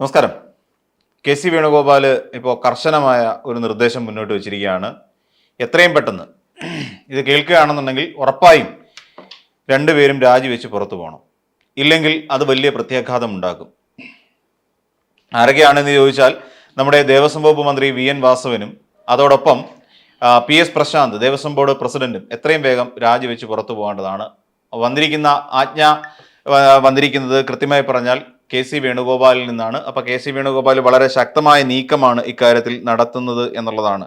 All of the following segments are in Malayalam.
നമസ്കാരം. കെ സി വേണുഗോപാൽ ഇപ്പോൾ കർശനമായ ഒരു നിർദ്ദേശം മുന്നോട്ട് വെച്ചിരിക്കുകയാണ്. എത്രയും പെട്ടെന്ന് ഇത് കേൾക്കുകയാണെന്നുണ്ടെങ്കിൽ ഉറപ്പായും രണ്ടുപേരും രാജിവെച്ച് പുറത്തു പോകണം. ഇല്ലെങ്കിൽ അത് വലിയ പ്രത്യാഘാതം ഉണ്ടാക്കും. ആരൊക്കെയാണെന്ന് ചോദിച്ചാൽ നമ്മുടെ ദേവസ്വം വകുപ്പ് മന്ത്രി വി എൻ വാസവനും അതോടൊപ്പം P S Prashanth Devaswom board പ്രസിഡന്റും എത്രയും വേഗം രാജിവെച്ച് പുറത്തു പോകേണ്ടതാണ്. വന്നിരിക്കുന്ന ആജ്ഞ വന്നിരിക്കുന്നത് കൃത്യമായി പറഞ്ഞാൽ കെ സി വേണുഗോപാലിൽ നിന്നാണ്. അപ്പോൾ കെ സി വേണുഗോപാൽ വളരെ ശക്തമായ നീക്കമാണ് ഇക്കാര്യത്തിൽ നടത്തുന്നത് എന്നുള്ളതാണ്.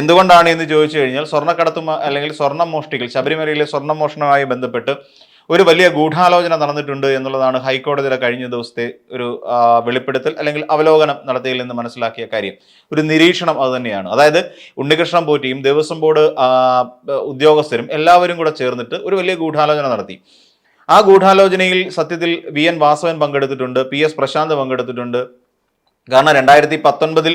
എന്തുകൊണ്ടാണ് എന്ന് ചോദിച്ചു കഴിഞ്ഞാൽ സ്വർണക്കടത്തു അല്ലെങ്കിൽ സ്വർണ മോഷ്ടികൾ ശബരിമലയിലെ സ്വർണ മോഷണവുമായി ബന്ധപ്പെട്ട് ഒരു വലിയ ഗൂഢാലോചന നടന്നിട്ടുണ്ട് എന്നുള്ളതാണ് ഹൈക്കോടതിയുടെ കഴിഞ്ഞ ദിവസത്തെ ഒരു വെളിപ്പെടുത്തൽ അല്ലെങ്കിൽ അവലോകനം നടത്തിയിൽ നിന്ന് മനസ്സിലാക്കിയ കാര്യം. ഒരു നിരീക്ഷണം അത് തന്നെയാണ്. അതായത് ഉണ്ണികൃഷ്ണൻ പോറ്റിയും ദേവസ്വം ബോർഡ് ഉദ്യോഗസ്ഥരും എല്ലാവരും കൂടെ ചേർന്നിട്ട് ഒരു വലിയ ഗൂഢാലോചന നടത്തി. ആ ഗൂഢാലോചനയിൽ സത്യത്തിൽ വി എൻ വാസവൻ പങ്കെടുത്തിട്ടുണ്ട് പി എസ് പ്രശാന്ത് പങ്കെടുത്തിട്ടുണ്ട്. കാരണം രണ്ടായിരത്തി പത്തൊൻപതിൽ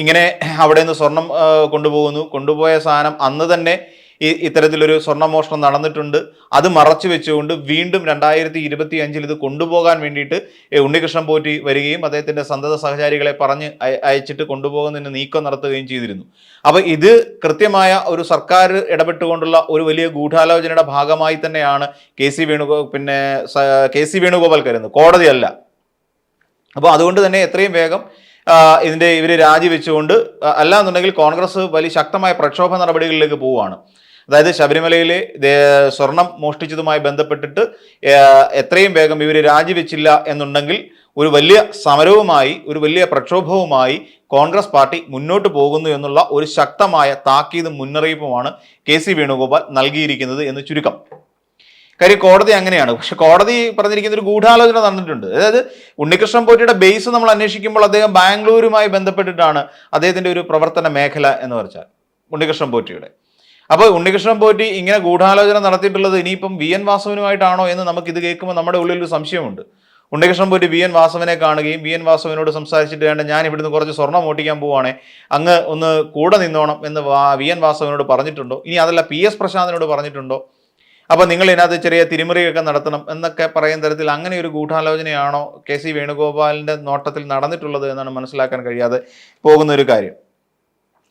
ഇങ്ങനെ അവിടെ നിന്ന് സ്വർണം കൊണ്ടുപോകുന്നു. കൊണ്ടുപോയ സാധനം അന്ന് തന്നെ ഈ ഇത്തരത്തിലൊരു സ്വർണമോഷണം നടന്നിട്ടുണ്ട്. അത് മറച്ചു വെച്ചുകൊണ്ട് വീണ്ടും രണ്ടായിരത്തി ഇരുപത്തി അഞ്ചിൽ ഇത് കൊണ്ടുപോകാൻ വേണ്ടിയിട്ട് ഉണ്ണികൃഷ്ണൻ പോറ്റി വരികയും അദ്ദേഹത്തിന്റെ സന്തത സഹചാരികളെ പറഞ്ഞ് അയ- അയച്ചിട്ട് കൊണ്ടുപോകുന്നതിന് നീക്കം നടത്തുകയും ചെയ്തിരുന്നു. അപ്പോൾ ഇത് കൃത്യമായ ഒരു സർക്കാർ ഇടപെട്ടുകൊണ്ടുള്ള ഒരു വലിയ ഗൂഢാലോചനയുടെ ഭാഗമായി തന്നെയാണ് കെ സി വേണുഗോ പിന്നെ കെ സി വേണുഗോപാൽ കരുതുന്നത്. കോടതിയല്ല അപ്പോൾ അതുകൊണ്ട് തന്നെ എത്രയും വേഗം ഇതിന്റെ ഇവർ രാജിവെച്ചുകൊണ്ട് അല്ല എന്നുണ്ടെങ്കിൽ കോൺഗ്രസ് വലിയ ശക്തമായ പ്രക്ഷോഭ നടപടികളിലേക്ക് പോവുകയാണ്. അതായത് ശബരിമലയിലെ സ്വർണം മോഷ്ടിച്ചതുമായി ബന്ധപ്പെട്ടിട്ട് എത്രയും വേഗം ഇവർ രാജിവെച്ചില്ല എന്നുണ്ടെങ്കിൽ ഒരു വലിയ സമരവുമായി ഒരു വലിയ പ്രക്ഷോഭവുമായി കോൺഗ്രസ് പാർട്ടി മുന്നോട്ട് പോകുന്നു എന്നുള്ള ഒരു ശക്തമായ താക്കീതും മുന്നറിയിപ്പുമാണ് കെ സി വേണുഗോപാൽ നൽകിയിരിക്കുന്നത് എന്ന് ചുരുക്കം. കാര്യം കോടതി അങ്ങനെയാണ്. പക്ഷെ കോടതി പറഞ്ഞിരിക്കുന്ന ഒരു ഗൂഢാലോചന നടന്നിട്ടുണ്ട്. അതായത് ഉണ്ണികൃഷ്ണൻ പോറ്റിയുടെ ബേസ് നമ്മൾ അന്വേഷിക്കുമ്പോൾ അദ്ദേഹം ബാംഗ്ലൂരുമായി ബന്ധപ്പെട്ടിട്ടാണ് അദ്ദേഹത്തിന്റെ ഒരു പ്രവർത്തന മേഖല എന്ന് പറഞ്ഞാൽ ഉണ്ണികൃഷ്ണൻ പോറ്റിയുടെ. അപ്പോൾ ഉണ്ണികൃഷ്ണൻ പോറ്റി ഇങ്ങനെ ഗൂഢാലോചന നടത്തിയിട്ടുള്ളത് ഇനിയിപ്പം വി എൻ വാസവനുമായിട്ടാണോ എന്ന് നമുക്ക് ഇത് കേൾക്കുമ്പോൾ നമ്മുടെ ഉള്ളിൽ ഒരു സംശയമുണ്ട്. ഉണ്ണികൃഷ്ണൻ പോറ്റി വി എൻ വാസവനെ കാണുകയും വി എൻ വാസവനോട് സംസാരിച്ചിട്ട് വേണ്ട ഞാൻ ഇവിടുന്ന് കുറച്ച് സ്വർണം ഓട്ടിക്കാൻ പോവാണേ അങ്ങ് ഒന്ന് കൂടെ നിന്നോണം എന്ന് വാ- എൻ വാസവനോട് പറഞ്ഞിട്ടുണ്ടോ? ഇനി അതല്ല പി എസ് പ്രശാന്തിനോട് പറഞ്ഞിട്ടുണ്ടോ? അപ്പൊ നിങ്ങൾ ഇതിനകത്ത് ചെറിയ തിരിമറിയൊക്കെ നടത്തണം എന്നൊക്കെ പറയുന്ന തരത്തിൽ അങ്ങനെ ഒരു ഗൂഢാലോചനയാണോ കെ സി വേണുഗോപാലിന്റെ നോട്ടത്തിൽ നടന്നിട്ടുള്ളത് എന്നാണ് മനസ്സിലാക്കാൻ കഴിയാതെ പോകുന്ന ഒരു കാര്യം.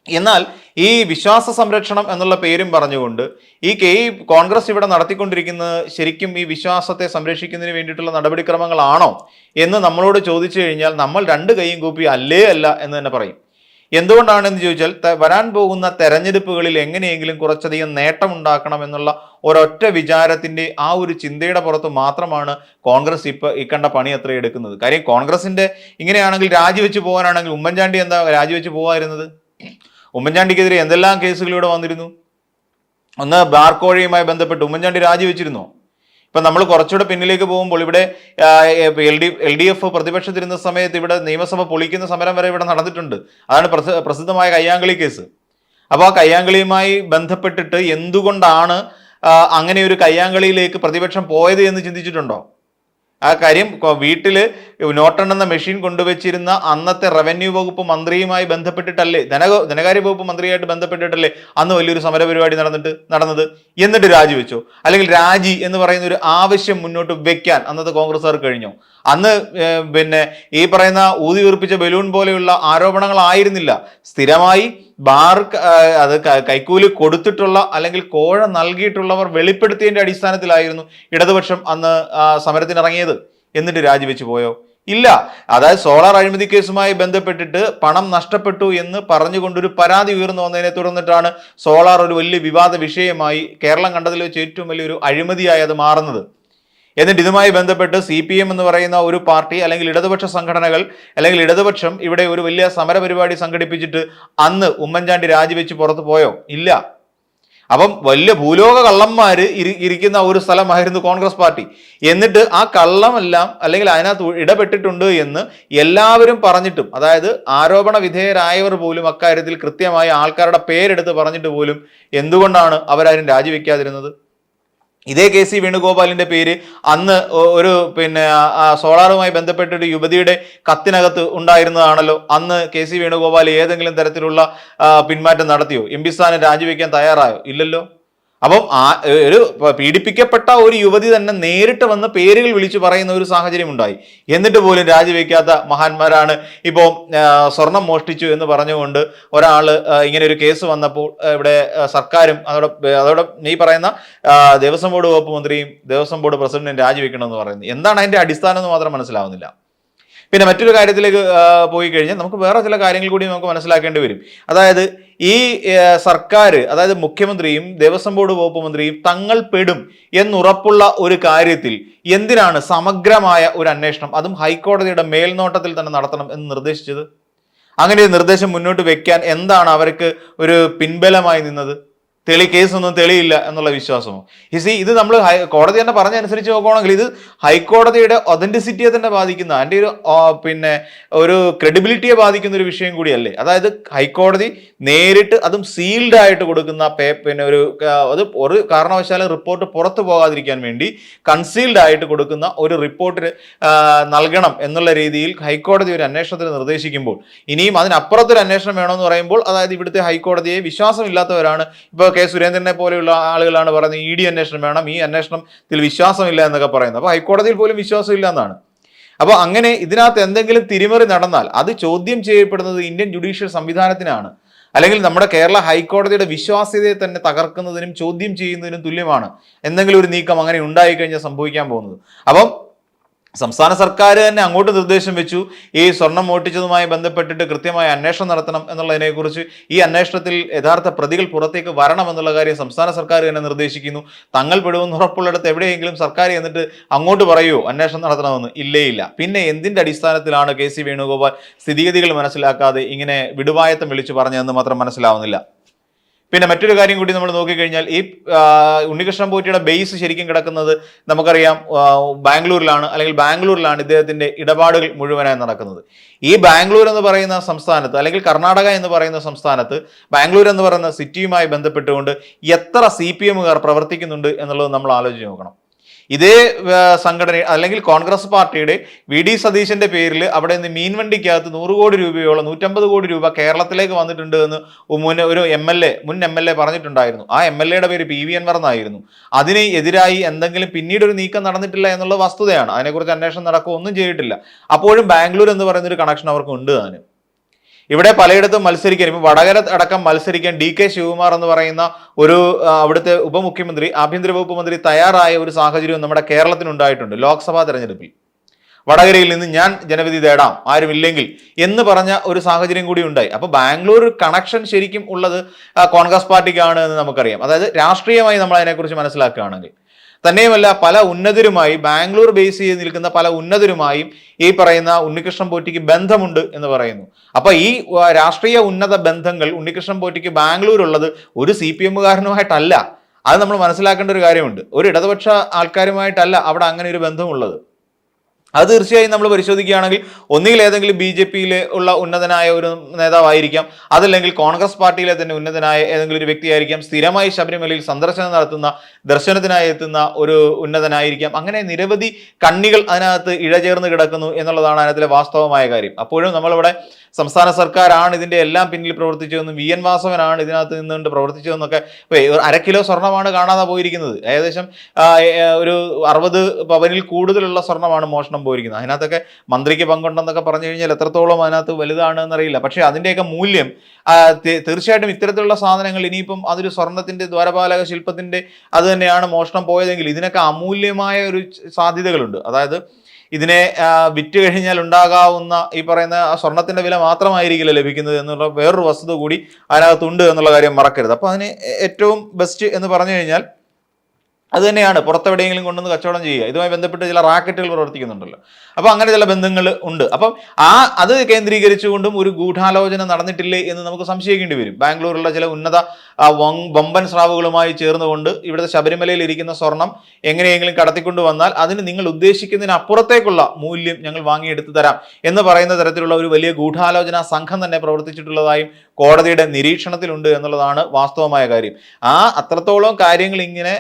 എന്നാൽ ഈ വിശ്വാസ സംരക്ഷണം എന്നുള്ള പേരും പറഞ്ഞുകൊണ്ട് ഈ കെ ഈ കോൺഗ്രസ് ഇവിടെ നടത്തിക്കൊണ്ടിരിക്കുന്നത് ശരിക്കും ഈ വിശ്വാസത്തെ സംരക്ഷിക്കുന്നതിന് വേണ്ടിയിട്ടുള്ള നടപടിക്രമങ്ങളാണോ എന്ന് നമ്മളോട് ചോദിച്ചു കഴിഞ്ഞാൽ നമ്മൾ രണ്ട് കൈയും കൂപ്പി അല്ലേ അല്ല എന്ന് തന്നെ പറയും. എന്തുകൊണ്ടാണെന്ന് ചോദിച്ചാൽ വരാൻ പോകുന്ന തെരഞ്ഞെടുപ്പുകളിൽ എങ്ങനെയെങ്കിലും കുറച്ചധികം നേട്ടമുണ്ടാക്കണം എന്നുള്ള ഒരൊറ്റ വിചാരത്തിന്റെ ആ ഒരു ചിന്തയുടെ പുറത്ത് മാത്രമാണ് കോൺഗ്രസ് ഇപ്പൊ ഇക്കണ്ട പണി അത്ര എടുക്കുന്നത്. കാര്യം കോൺഗ്രസിന്റെ ഇങ്ങനെയാണെങ്കിൽ രാജിവെച്ച് പോകാനാണെങ്കിൽ ഉമ്മൻചാണ്ടി എന്താ രാജിവെച്ച് പോകാതിരുന്നത്? ഉമ്മൻചാണ്ടിക്കെതിരെ എന്തെല്ലാം കേസുകൾ ഇവിടെ വന്നിരുന്നു? ഒന്ന് ബാർക്കോഴയുമായി ബന്ധപ്പെട്ട് ഉമ്മൻചാണ്ടി രാജിവെച്ചിരുന്നോ? ഇപ്പൊ നമ്മൾ കുറച്ചുകൂടെ പിന്നിലേക്ക് പോകുമ്പോൾ ഇവിടെ L D L D F പ്രതിപക്ഷത്തിരുന്ന സമയത്ത് ഇവിടെ നിയമസഭ പൊളിക്കുന്ന സമരം വരെ ഇവിടെ നടന്നിട്ടുണ്ട്. അതാണ് പ്രസ- പ്രസിദ്ധമായ കയ്യാങ്കളി കേസ്. അപ്പോൾ ആ കയ്യാങ്കളിയുമായി ബന്ധപ്പെട്ടിട്ട് എന്തുകൊണ്ടാണ് അങ്ങനെ ഒരു കയ്യാങ്കളിയിലേക്ക് പ്രതിപക്ഷം പോയത് എന്ന് ചിന്തിച്ചിട്ടുണ്ടോ? ആ കാര്യം വീട്ടിൽ നോട്ടെണ്ണെന്ന മെഷീൻ കൊണ്ടുവച്ചിരുന്ന അന്നത്തെ റവന്യൂ വകുപ്പ് മന്ത്രിയുമായി ബന്ധപ്പെട്ടിട്ടല്ലേ ധന ധനകാര്യ വകുപ്പ് മന്ത്രിയായിട്ട് ബന്ധപ്പെട്ടിട്ടല്ലേ അന്ന് വലിയൊരു സമര പരിപാടി നടന്നിട്ട് നടന്നത്? എന്നിട്ട് രാജിവെച്ചോ അല്ലെങ്കിൽ രാജി എന്ന് പറയുന്ന ഒരു ആവശ്യം മുന്നോട്ട് വെക്കാൻ അന്നത്തെ കോൺഗ്രസ്സുകാർ കഴിഞ്ഞോ? അന്ന് പിന്നെ ഈ പറയുന്ന ഊതി വീർപ്പിച്ച ബലൂൺ പോലെയുള്ള ആരോപണങ്ങളായിരുന്നില്ല. സ്ഥിരമായി ബാർ അത് കൈക്കൂലി കൊടുത്തിട്ടുള്ള അല്ലെങ്കിൽ കോഴ നൽകിയിട്ടുള്ളവർ വെളിപ്പെടുത്തിയതിന്റെ അടിസ്ഥാനത്തിലായിരുന്നു ഇടതുപക്ഷം അന്ന് സമരത്തിനിറങ്ങിയത്. എന്നിട്ട് രാജിവെച്ചു പോയോ? ഇല്ല. അതായത് സോളാർ അഴിമതി കേസുമായി ബന്ധപ്പെട്ടിട്ട് പണം നഷ്ടപ്പെട്ടു എന്ന് പറഞ്ഞുകൊണ്ടൊരു പരാതി ഉയർന്നു വന്നതിനെ തുടർന്നിട്ടാണ് സോളാർ ഒരു വലിയ വിവാദ വിഷയമായി കേരളം കണ്ടതിൽ വെച്ച് ഏറ്റവും വലിയൊരു അഴിമതിയായി അത് മാറുന്നത്. എന്നിട്ട് ഇതുമായി ബന്ധപ്പെട്ട് സി പി എം എന്ന് പറയുന്ന ഒരു പാർട്ടി അല്ലെങ്കിൽ ഇടതുപക്ഷ സംഘടനകൾ അല്ലെങ്കിൽ ഇടതുപക്ഷം ഇവിടെ ഒരു വലിയ സമര പരിപാടി സംഘടിപ്പിച്ചിട്ട് അന്ന് ഉമ്മൻചാണ്ടി രാജിവെച്ച് പുറത്തു പോയോ? ഇല്ല. അപ്പം വലിയ ഭൂലോക കള്ളന്മാർ ഇരി- ഇരിക്കുന്ന ഒരു സ്ഥലമായിരുന്നു കോൺഗ്രസ് പാർട്ടി. എന്നിട്ട് ആ കള്ളമെല്ലാം അല്ലെങ്കിൽ അതിനകത്ത് ഇടപെട്ടിട്ടുണ്ട് എന്ന് എല്ലാവരും പറഞ്ഞിട്ടും അതായത് ആരോപണ വിധേയരായവർ പോലും അക്കാര്യത്തിൽ കൃത്യമായി ആൾക്കാരുടെ പേരെടുത്ത് പറഞ്ഞിട്ട് പോലും എന്തുകൊണ്ടാണ് അവരാരും രാജിവെക്കാതിരുന്നത്? ഇതേ കെ സി വേണുഗോപാലിന്റെ പേര് അന്ന് ഒരു പിന്നെ സോളാറുമായി ബന്ധപ്പെട്ട ബന്ധപ്പെട്ടൊരു യുവതിയുടെ കത്തിനകത്ത് ഉണ്ടായിരുന്നതാണല്ലോ. അന്ന് കെ സി വേണുഗോപാൽ ഏതെങ്കിലും തരത്തിലുള്ള പിന്മാറ്റം നടത്തിയോ? എം പി സ്ഥാനം രാജിവെക്കാൻ തയ്യാറായോ? ഇല്ലല്ലോ. അപ്പം ആ ഒരു പീഡിപ്പിക്കപ്പെട്ട ഒരു യുവതി തന്നെ നേരിട്ട് വന്ന് പേരുകൾ വിളിച്ചു പറയുന്ന ഒരു സാഹചര്യം ഉണ്ടായി. എന്നിട്ട് പോലും രാജിവെക്കാത്ത മഹാന്മാരാണ് ഇപ്പോൾ സ്വർണം മോഷ്ടിച്ചു എന്ന് പറഞ്ഞുകൊണ്ട് ഒരാൾ ഇങ്ങനെ ഒരു കേസ് വന്നപ്പോൾ ഇവിടെ സർക്കാരും അതോടെ അതോടെ ഈ പറയുന്ന ദേവസ്വം ബോർഡ് വകുപ്പ് മന്ത്രിയും ദേവസ്വം ബോർഡ് പ്രസിഡന്റും രാജിവെക്കണമെന്ന് പറയുന്നത് എന്താണ് അതിന്റെ അടിസ്ഥാനം എന്ന് മാത്രം മനസ്സിലാവുന്നില്ല. പിന്നെ മറ്റൊരു കാര്യത്തിലേക്ക് പോയി കഴിഞ്ഞാൽ നമുക്ക് വേറെ ചില കാര്യങ്ങൾ കൂടി നമുക്ക് മനസ്സിലാക്കേണ്ടി വരും. അതായത് ഈ സർക്കാർ അതായത് മുഖ്യമന്ത്രിയും ദേവസ്വം ബോർഡ് വകുപ്പ് മന്ത്രിയും തങ്ങൾ പെടും എന്നുറപ്പുള്ള ഒരു കാര്യത്തിൽ എന്തിനാണ് സമഗ്രമായ ഒരു അന്വേഷണം? അതും ഹൈക്കോടതിയുടെ മേൽനോട്ടത്തിൽ തന്നെ നടത്തണം എന്ന് നിർദ്ദേശിച്ചത്? അങ്ങനെ ഒരു നിർദ്ദേശം മുന്നോട്ട് വെക്കാൻ എന്താണ് അവർക്ക് ഒരു പിൻബലമായി നിന്നത്? തെളി കേസൊന്നും തെളിയില്ല എന്നുള്ള വിശ്വാസമോ? ഈ സി ഇത് നമ്മൾ കോടതി തന്നെ പറഞ്ഞ അനുസരിച്ച് നോക്കുകയാണെങ്കിൽ ഇത് ഹൈക്കോടതിയുടെ ഒതന്റിസിറ്റിയെ തന്നെ ബാധിക്കുന്ന അതിന്റെ ഒരു പിന്നെ ഒരു ക്രെഡിബിലിറ്റിയെ ബാധിക്കുന്ന ഒരു വിഷയം കൂടിയല്ലേ? അതായത് ഹൈക്കോടതി നേരിട്ട് അതും സീൽഡ് ആയിട്ട് കൊടുക്കുന്ന പേ പിന്നെ ഒരു അത് ഒരു കാരണവശാലും റിപ്പോർട്ട് പുറത്തു പോകാതിരിക്കാൻ വേണ്ടി കൺസീൽഡ് ആയിട്ട് കൊടുക്കുന്ന ഒരു റിപ്പോർട്ട് നൽകണം എന്നുള്ള രീതിയിൽ ഹൈക്കോടതി ഒരു അന്വേഷണത്തിന് നിർദ്ദേശിക്കുമ്പോൾ ഇനിയും അതിനപ്പുറത്തൊരു അന്വേഷണം വേണമെന്ന് പറയുമ്പോൾ അതായത് ഇവിടുത്തെ ഹൈക്കോടതിയെ വിശ്വാസമില്ലാത്തവരാണ്. ഇപ്പോൾ കെ സുരേന്ദ്രനെ പോലെയുള്ള ആളുകളാണ് പറയുന്നത് ഇ ഡി അന്വേഷണം വേണം. ഈ അന്വേഷണത്തിൽ വിശ്വാസമില്ല എന്നൊക്കെ പറയുന്നത്. അപ്പോൾ ഹൈക്കോടതിയിൽ പോലും വിശ്വാസമില്ല എന്നാണ്. അപ്പോൾ അങ്ങനെ ഇതിനകത്ത് എന്തെങ്കിലും തിരിമറി നടന്നാൽ അത് ചോദ്യം ചെയ്യപ്പെടുന്നത് ഇന്ത്യൻ ജുഡീഷ്യൽ സംവിധാനത്തിനാണ്. അല്ലെങ്കിൽ നമ്മുടെ കേരള ഹൈക്കോടതിയുടെ വിശ്വാസ്യതയെ തന്നെ തകർക്കുന്നതിനും ചോദ്യം ചെയ്യുന്നതിനും തുല്യമാണ്. എന്തെങ്കിലും ഒരു നീക്കം അങ്ങനെ ഉണ്ടായിക്കഴിഞ്ഞാൽ സംഭവിക്കാൻ പോകുന്നത്. അപ്പം സംസ്ഥാന സർക്കാർ തന്നെ അങ്ങോട്ട് നിർദ്ദേശം വെച്ചു ഈ സ്വർണം മോട്ടിച്ചതുമായി ബന്ധപ്പെട്ടിട്ട് കൃത്യമായ അന്വേഷണം നടത്തണം എന്നുള്ളതിനെക്കുറിച്ച് ഈ അന്വേഷണത്തിൽ യഥാർത്ഥ പ്രതികൾ പുറത്തേക്ക് വരണം എന്നുള്ള കാര്യം സംസ്ഥാന സർക്കാർ തന്നെ നിർദ്ദേശിക്കുന്നു. തങ്ങൾ പെടുമെന്ന് ഉറപ്പുള്ളിടത്ത് എവിടെയെങ്കിലും സർക്കാർ എന്നിട്ട് അങ്ങോട്ട് പറയുമോ അന്വേഷണം നടത്തണമെന്ന് ഇല്ലേ ഇല്ല പിന്നെ എന്തിന്റെ അടിസ്ഥാനത്തിലാണ് കെ സി വേണുഗോപാൽ സ്ഥിതിഗതികൾ മനസ്സിലാക്കാതെ ഇങ്ങനെ വിടുവായത്തം വിളിച്ചു പറഞ്ഞതെന്ന് മാത്രം മനസ്സിലാവുന്നില്ല. പിന്നെ മറ്റൊരു കാര്യം കൂടി നമ്മൾ നോക്കിക്കഴിഞ്ഞാൽ ഈ ഉണ്ണികൃഷ്ണൻ പോറ്റിയുടെ ബേസ് ശരിക്കും കിടക്കുന്നത് നമുക്കറിയാം ബാംഗ്ലൂരിലാണ് അല്ലെങ്കിൽ ബാംഗ്ലൂരിലാണ് ഇദ്ദേഹത്തിന്റെ ഇടപാടുകൾ മുഴുവനായി നടക്കുന്നത്. ഈ ബാംഗ്ലൂർ എന്ന് പറയുന്ന സംസ്ഥാനത്ത് അല്ലെങ്കിൽ കർണാടക എന്ന് പറയുന്ന സംസ്ഥാനത്ത് ബാംഗ്ലൂർ എന്ന് പറയുന്ന സിറ്റിയുമായി ബന്ധപ്പെട്ടുകൊണ്ട് എത്ര സി പി എമ്മുകാർ പ്രവർത്തിക്കുന്നുണ്ട് എന്നുള്ളത് നമ്മൾ ആലോചിച്ച് നോക്കണം. ഇതേ സംഘടന അല്ലെങ്കിൽ കോൺഗ്രസ് പാർട്ടിയുടെ വി ഡി സതീശന്റെ പേരിൽ അവിടെ നിന്ന് മീൻവണ്ടിക്കകത്ത് നൂറ് കോടി രൂപയോളം നൂറ്റമ്പത് കോടി രൂപ കേരളത്തിലേക്ക് വന്നിട്ടുണ്ട് എന്ന് മുൻ ഒരു എം എൽ എ മുൻ എം എൽ എ പറഞ്ഞിട്ടുണ്ടായിരുന്നു. ആ എം എൽ എയുടെ പേര് പി വി അൻവർ എന്നായിരുന്നു. അതിന് എതിരായി എന്തെങ്കിലും പിന്നീട് ഒരു നീക്കം നടന്നിട്ടില്ല എന്നുള്ള വസ്തുതയാണ്. അതിനെക്കുറിച്ച് അന്വേഷണം നടക്കുക ഒന്നും ചെയ്തിട്ടില്ല. അപ്പോഴും ബാംഗ്ലൂർ എന്ന് പറയുന്ന ഒരു കണക്ഷൻ അവർക്ക് ഉണ്ട് താനും. ഇവിടെ പലയിടത്തും മത്സരിക്കാൻ ഇപ്പൊ വടകര അടക്കം മത്സരിക്കാൻ ഡി കെ ശിവകുമാർ എന്ന് പറയുന്ന ഒരു അവിടുത്തെ ഉപമുഖ്യമന്ത്രി ആഭ്യന്തര വകുപ്പ് മന്ത്രി തയ്യാറായ ഒരു സാഹചര്യവും നമ്മുടെ കേരളത്തിനുണ്ടായിട്ടുണ്ട് ലോക്സഭാ തെരഞ്ഞെടുപ്പിൽ. വടകരയിൽ നിന്ന് ഞാൻ ജനവിധി തേടാം ആരുമില്ലെങ്കിൽ എന്ന് പറഞ്ഞ ഒരു സാഹചര്യം കൂടി ഉണ്ടായി. അപ്പൊ ബാംഗ്ലൂർ കണക്ഷൻ ശരിക്കും ഉള്ളത് കോൺഗ്രസ് പാർട്ടിക്കാണ് എന്ന് നമുക്കറിയാം. അതായത് രാഷ്ട്രീയമായി നമ്മൾ അതിനെക്കുറിച്ച് മനസ്സിലാക്കുകയാണെങ്കിൽ. തന്നെയുമല്ല പല ഉന്നതരുമായി ബാംഗ്ലൂർ ബേസ് ചെയ്ത് നിൽക്കുന്ന പല ഉന്നതരുമായും ഈ പറയുന്ന ഉണ്ണികൃഷ്ണൻ പോറ്റിക്ക് ബന്ധമുണ്ട് എന്ന് പറയുന്നു. അപ്പൊ ഈ രാഷ്ട്രീയ ഉന്നത ബന്ധങ്ങൾ ഉണ്ണികൃഷ്ണൻ പോറ്റിക്ക് ബാംഗ്ലൂർ ഉള്ളത് ഒരു സി പി എമ്മുകാരനുമായിട്ടല്ല. അത് നമ്മൾ മനസ്സിലാക്കേണ്ട ഒരു കാര്യമുണ്ട്. ഒരു ഇടതുപക്ഷ ആൾക്കാരുമായിട്ടല്ല അവിടെ അങ്ങനെ ഒരു ബന്ധമുള്ളത്. അത് തീർച്ചയായും നമ്മൾ പരിശോധിക്കുകയാണെങ്കിൽ ഒന്നുകിൽ ഏതെങ്കിലും ബി ജെ പിയിലെ ഉള്ള ഉന്നതനായ ഒരു നേതാവായിരിക്കാം. അതല്ലെങ്കിൽ കോൺഗ്രസ് പാർട്ടിയിലെ തന്നെ ഉന്നതനായ ഏതെങ്കിലും ഒരു വ്യക്തിയായിരിക്കാം. സ്ഥിരമായി ശബരിമലയിൽ സന്ദർശനം നടത്തുന്ന ദർശനത്തിനായി എത്തുന്ന ഒരു ഉന്നതനായിരിക്കാം. അങ്ങനെ നിരവധി കണ്ണികൾ അതിനകത്ത് ഇഴചേർന്ന് കിടക്കുന്നു എന്നുള്ളതാണ് അതിനകത്തിലെ വാസ്തവമായ കാര്യം. അപ്പോഴും നമ്മളിവിടെ സംസ്ഥാന സർക്കാരാണ് ഇതിന്റെ എല്ലാം പിന്നിൽ പ്രവർത്തിച്ചതെന്നും വി എൻ വാസവനാണ് ഇതിനകത്ത് നിന്നുകൊണ്ട് പ്രവർത്തിച്ചതെന്നൊക്കെ അര കിലോ സ്വർണമാണ് കാണാതെ പോയിരിക്കുന്നത്. ഏകദേശം ഒരു അറുപത് പവനിൽ കൂടുതലുള്ള സ്വർണമാണ് മോഷണം പോയിരിക്കുന്നത് അതിനകത്തൊക്കെ മന്ത്രിക്ക് പങ്കുണ്ടെന്നൊക്കെ പറഞ്ഞു കഴിഞ്ഞാൽ എത്രത്തോളം അതിനകത്ത് വലുതാണ് എന്നറിയില്ല പക്ഷേ അതിന്റെയൊക്കെ മൂല്യം തീർച്ചയായിട്ടും ഇത്തരത്തിലുള്ള സാധനങ്ങൾ ഇനിയിപ്പം അതൊരു സ്വർണത്തിന്റെ ദ്വാരപാലക ശില്പത്തിന്റെ അത് തന്നെയാണ് മോഷണം പോയതെങ്കിൽ ഇതിനൊക്കെ അമൂല്യമായ ഒരു സാധ്യതകളുണ്ട്. അതായത് ഇതിനെ വിറ്റ് കഴിഞ്ഞാൽ ഉണ്ടാകാവുന്ന ഈ പറയുന്ന സ്വർണത്തിന്റെ വില മാത്രമായിരിക്കില്ല ലഭിക്കുന്നത് എന്നുള്ള വേറൊരു വസ്തുത കൂടി അതിനകത്തുണ്ട് എന്നുള്ള കാര്യം മറക്കരുത്. അപ്പോൾ അതിന് ഏറ്റവും ബെസ്റ്റ് എന്ന് പറഞ്ഞു കഴിഞ്ഞാൽ അത് തന്നെയാണ് പുറത്തെവിടെയെങ്കിലും കൊണ്ടുവന്ന് കച്ചവടം ചെയ്യുക. ഇതുമായി ബന്ധപ്പെട്ട് ചില റാക്കറ്റുകൾ പ്രവർത്തിക്കുന്നുണ്ടല്ലോ. അപ്പോൾ അങ്ങനെ ചില ബന്ധങ്ങൾ ഉണ്ട്. അപ്പം ആ അത് കേന്ദ്രീകരിച്ചുകൊണ്ടും ഒരു ഗൂഢാലോചന നടന്നിട്ടില്ലേ എന്ന് നമുക്ക് സംശയിക്കേണ്ടി വരും. ബാംഗ്ലൂരിലുള്ള ചില ഉന്നത ആ, വമ്പൻ സ്രാവുകളുമായി ചേർന്നുകൊണ്ട് ഇവിടുത്തെ ശബരിമലയിൽ ഇരിക്കുന്ന സ്വർണം എങ്ങനെയെങ്കിലും കടത്തിക്കൊണ്ട് വന്നാൽ അതിന് നിങ്ങൾ ഉദ്ദേശിക്കുന്നതിന് അപ്പുറത്തേക്കുള്ള മൂല്യം ഞങ്ങൾ വാങ്ങിയെടുത്തു തരാം എന്ന് പറയുന്ന തരത്തിലുള്ള ഒരു വലിയ ഗൂഢാലോചന സംഘം തന്നെ പ്രവർത്തിച്ചിട്ടുള്ളതായും കോടതിയുടെ നിരീക്ഷണത്തിലുണ്ട് എന്നുള്ളതാണ് വാസ്തവമായ കാര്യം. ആ അത്രത്തോളം കാര്യങ്ങൾ ഇങ്ങനെ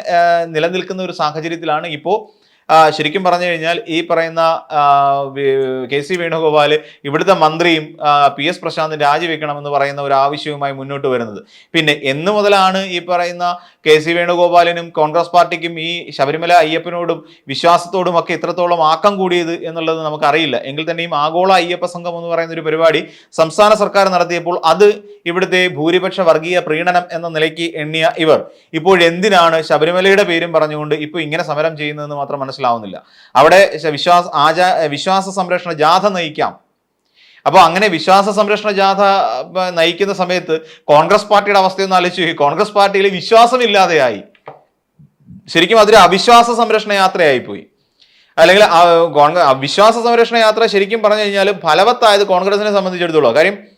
നിലനിൽക്കുന്ന ഒരു സാഹചര്യത്തിലാണ് ഇപ്പോൾ ശരിക്കും പറഞ്ഞു കഴിഞ്ഞാൽ ഈ പറയുന്ന കെ സി വേണുഗോപാൽ ഇവിടുത്തെ മന്ത്രിയും പി എസ് പ്രശാന്ത് രാജിവെക്കണമെന്ന് പറയുന്ന ഒരു ആവശ്യവുമായി മുന്നോട്ട് വരുന്നത്. പിന്നെ എന്ന് മുതലാണ് ഈ പറയുന്ന കെ സി വേണുഗോപാലിനും കോൺഗ്രസ് പാർട്ടിക്കും ഈ ശബരിമല അയ്യപ്പനോടും വിശ്വാസത്തോടും ഒക്കെ ഇത്രത്തോളം ആക്കം കൂടിയത് എന്നുള്ളത് നമുക്കറിയില്ല. എങ്കിൽ തന്നെയും ആഗോള അയ്യപ്പ സംഘം എന്ന് പറയുന്ന ഒരു പരിപാടി സംസ്ഥാന സർക്കാർ നടത്തിയപ്പോൾ അത് ഇവിടുത്തെ ഭൂരിപക്ഷ വർഗീയ പ്രീണനം എന്ന നിലയ്ക്ക് എണ്ണിയ ഇവർ. ഇപ്പോൾ എന്തിനാണ് ശബരിമലയുടെ പേരും പറഞ്ഞുകൊണ്ട് ഇപ്പോൾ ഇങ്ങനെ സമരം ചെയ്യുന്നതെന്ന് മാത്രം മനസ്സിലാവുന്നില്ല. അവിടെ വിശ്വാസ ആചാ വിശ്വാസ സംരക്ഷണ ജാഥ നയിക്കാം. അപ്പോൾ അങ്ങനെ വിശ്വാസ സംരക്ഷണ ജാഥ നയിക്കുന്ന സമയത്ത് കോൺഗ്രസ് പാർട്ടിയുടെ അവസ്ഥയൊന്നും ആലോചിച്ച് കോൺഗ്രസ് പാർട്ടിയിൽ വിശ്വാസമില്ലാതെയായി. ശരിക്കും അതൊരു അവിശ്വാസ സംരക്ഷണ യാത്രയായി പോയി. അല്ലെങ്കിൽ വിശ്വാസ കോൺഗ്ര- അവിശ്വാസ സംരക്ഷണ യാത്ര ശരിക്കും പറഞ്ഞു കഴിഞ്ഞാൽ ഫലവത്തായത് കോൺഗ്രസിനെ സംബന്ധിച്ചിടത്തോളം. കാര്യം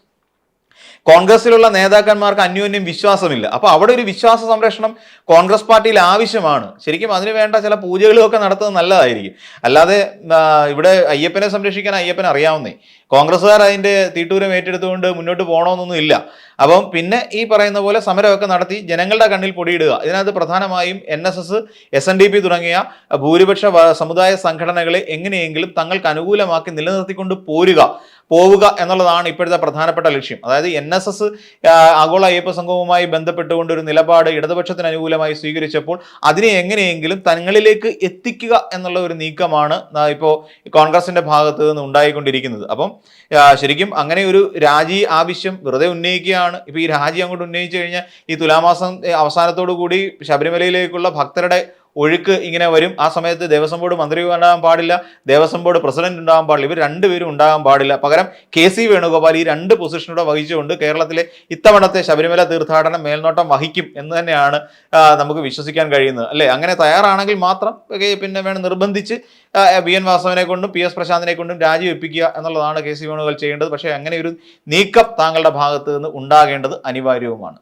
കോൺഗ്രസിലുള്ള നേതാക്കന്മാർക്ക് അന്യോന്യം വിശ്വാസമില്ല. അപ്പൊ അവിടെ ഒരു വിശ്വാസ സംരക്ഷണം കോൺഗ്രസ് പാർട്ടിയിൽ ആവശ്യമാണ്. ശരിക്കും അതിന് വേണ്ട ചില പൂജകളും ഒക്കെ നടത്തുന്നത് നല്ലതായിരിക്കും. അല്ലാതെ ഇവിടെ അയ്യപ്പനെ സംരക്ഷിക്കാൻ അയ്യപ്പൻ അറിയാവുന്നേ. കോൺഗ്രസ്സുകാർ അതിന്റെ തീട്ടൂരം ഏറ്റെടുത്തുകൊണ്ട് മുന്നോട്ട് പോകണമെന്നൊന്നും ഇല്ല. അപ്പം പിന്നെ ഈ പറയുന്ന പോലെ സമരമൊക്കെ നടത്തി ജനങ്ങളുടെ കണ്ണിൽ പൊടിയിടുക. ഇതിനകത്ത് പ്രധാനമായും N S S S N D P തുടങ്ങിയ ഭൂരിപക്ഷ സമുദായ സംഘടനകളെ എങ്ങനെയെങ്കിലും തങ്ങൾക്ക് അനുകൂലമാക്കി നിലനിർത്തിക്കൊണ്ട് പോരുക. പോവുക എന്നുള്ളതാണ് ഇപ്പോഴത്തെ പ്രധാനപ്പെട്ട ലക്ഷ്യം. അതായത് എൻ എസ് എസ് ആഗോള അയ്യപ്പ സംഘവുമായി ബന്ധപ്പെട്ടുകൊണ്ട് ഒരു നിലപാട് ഇടതുപക്ഷത്തിന് അനുകൂലമായി സ്വീകരിച്ചപ്പോൾ അതിനെ എങ്ങനെയെങ്കിലും തങ്ങളിലേക്ക് എത്തിക്കുക എന്നുള്ള ഒരു നീക്കമാണ് ഇപ്പോൾ കോൺഗ്രസിന്റെ ഭാഗത്ത് നിന്ന് ഉണ്ടായിക്കൊണ്ടിരിക്കുന്നത്. അപ്പം ശരിക്കും അങ്ങനെ ഒരു രാജി ആവശ്യം വെറുതെ ഉന്നയിക്കുകയാണ്. ഇപ്പൊ ഈ രാജി അങ്ങോട്ട് ഉന്നയിച്ചു കഴിഞ്ഞാൽ ഈ തുലാമാസം അവസാനത്തോടു കൂടി ശബരിമലയിലേക്കുള്ള ഭക്തരുടെ ഒഴുക്ക് ഇങ്ങനെ വരും. ആ സമയത്ത് ദേവസ്വം ബോർഡ് മന്ത്രി ഉണ്ടാകാൻ പാടില്ല. ദേവസ്വം ബോർഡ് പ്രസിഡന്റ് ഉണ്ടാകാൻ പാടില്ല. ഇവർ രണ്ടുപേരും ഉണ്ടാകാൻ പാടില്ല. പകരം കെ സി വേണുഗോപാൽ ഈ രണ്ട് പൊസിഷനൂടെ വഹിച്ചുകൊണ്ട് കേരളത്തിലെ ഇത്തവണത്തെ ശബരിമല തീർത്ഥാടനം മേൽനോട്ടം വഹിക്കും എന്ന് തന്നെയാണ് നമുക്ക് വിശ്വസിക്കാൻ കഴിയുന്നത്. അല്ലേ? അങ്ങനെ തയ്യാറാണെങ്കിൽ മാത്രം പിന്നെ വേണം നിർബന്ധിച്ച് വി എൻ വാസവനെ കൊണ്ടും പി എസ് പ്രശാന്തിനെ കൊണ്ടും രാജിവെപ്പിക്കുക എന്നുള്ളതാണ് കെ സി വേണുഗോപാൽ ചെയ്യേണ്ടത്. പക്ഷേ അങ്ങനെ ഒരു നീക്കം താങ്കളുടെ ഭാഗത്ത് നിന്ന് ഉണ്ടാകേണ്ടത് അനിവാര്യവുമാണ്.